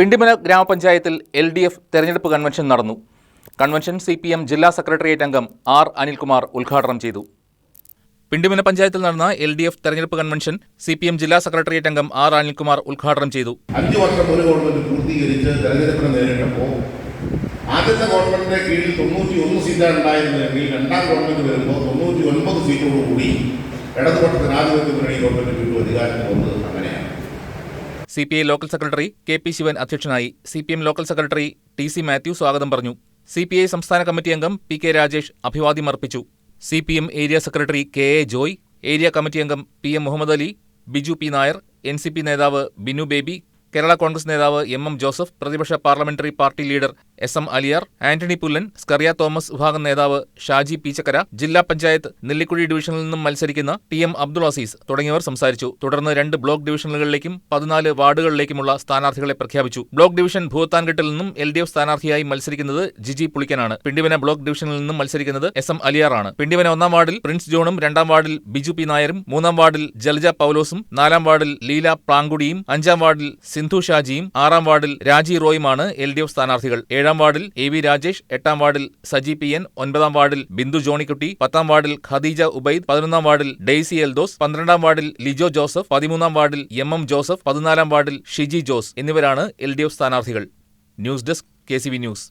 പിണ്ടിമന ഗ്രാമപഞ്ചായത്തിൽ L D F തെരഞ്ഞെടുപ്പ് convention നടന്നു. കൺവെൻഷൻ സി പി എം ജില്ലാ സെക്രട്ടേറിയറ്റ് അംഗം ആർ അനിൽകുമാർ ഉദ്ഘാടനം ചെയ്തു. പിണ്ടിമന പഞ്ചായത്തിൽ നടന്ന എൽ ഡി എഫ് തെരഞ്ഞെടുപ്പ് കൺവെൻഷൻ സി പി എം ജില്ലാ സെക്രട്ടേറിയറ്റ് അംഗം ആർ അനിൽകുമാർ ഉദ്ഘാടനം ചെയ്തു. അഞ്ചു വർഷം ഒരു ഗവൺമെന്റ് പൂർത്തീകരിച്ച് തെരഞ്ഞെടുപ്പിനെ നേരിട്ടപ്പോൾ ആദ്യത്തെ ഗവൺമെന്റിന്റെ കീഴിൽ തൊണ്ണൂറ്റി ഒന്ന് സീറ്റാണ് ഉണ്ടായിരുന്നതെങ്കിൽ രണ്ടാം ഗവൺമെന്റ് വരുമ്പോൾ തൊണ്ണൂറ്റി ഒൻപത് സീറ്റോടുകൂടി ഇടതുപക്ഷ ആദ്യത്തെ ഗവൺമെന്റ് വീണ്ടും അധികാരത്തിൽ വന്നത്. C P I local secretary K P Sivan അധ്യക്ഷനായി C P M local secretary T C Mathew സ്വാഗതം പറഞ്ഞു. സി പി ഐ സംസ്ഥാന കമ്മിറ്റി അംഗം പി കെ രാജേഷ് അഭിവാദ്യം അർപ്പിച്ചു. C P M area secretary K A Joy area committee അംഗം P M Muhammad Ali Biju P Nair N C P നേതാവ് ബിനു ബേബി കേരള കോൺഗ്രസ് നേതാവ് M M Joseph പ്രതിപക്ഷ parliamentary party leader S M Aliyar Antony Pullan Scaria Thomas വിഭാഗം നേതാവ് ഷാജി പീച്ചക്കര ജില്ലാ പഞ്ചായത്ത് നെല്ലിക്കുഴി ഡിവിഷനിൽ നിന്നും മത്സരിക്കുന്ന ടി എം അബ്ദുൾ അസീസ് തുടങ്ങിയവർ സംസാരിച്ചു. തുടർന്ന് രണ്ട് ബ്ലോക്ക് ഡിവിഷനുകളിലേക്കും പതിനാല് വാർഡുകളിലേക്കുമുള്ള സ്ഥാനാർത്ഥികളെ പ്രഖ്യാപിച്ചു. ബ്ലോക്ക് ഡിവിഷൻ ഭൂത്താൻകെട്ടിൽ നിന്നും എൽ ഡി എഫ് സ്ഥാനാർത്ഥിയായി മത്സരിക്കുന്നത് ജിജി പുളിക്കനാണ്. പിണ്ടിവന ബ്ലോക്ക് ഡിവിഷനിൽ നിന്നും മത്സരിക്കുന്നത് എസ് എം അലിയാറാണ്. പിണ്ടിവന ഒന്നാം വാർഡിൽ പ്രിൻസ് ജോണും രണ്ടാം വാർഡിൽ ബിജു പി നായരും മൂന്നാം വാർഡിൽ ജലജ പൗലോസും നാലാം വാർഡിൽ ലീല പ്രാങ്കുടിയും അഞ്ചാം വാർഡിൽ സിന്ധു ഷാജിയും ആറാം വാർഡിൽ രാജി റോയുമാണ് എൽ ഡി എഫ് സ്ഥാനാർത്ഥികൾ. ഏഴാം വാർഡിൽ എ വി രാജേഷ് എട്ടാം വാർഡിൽ സജി പി എൻ ഒൻപതാം വാർഡിൽ ബിന്ദു ജോണിക്കുട്ടി പത്താം വാർഡിൽ ഖദീജ ഉബൈദ് പതിനൊന്നാം വാർഡിൽ ഡെയ്സി എൽദോസ് പന്ത്രണ്ടാം വാർഡിൽ ലിജോ ജോസഫ് പതിമൂന്നാം വാർഡിൽ എം എം ജോസഫ് പതിനാലാം വാർഡിൽ ഷിജി ജോസ് എന്നിവരാണ് എൽ ഡി എഫ് സ്ഥാനാർത്ഥികൾ. News desk K C V news.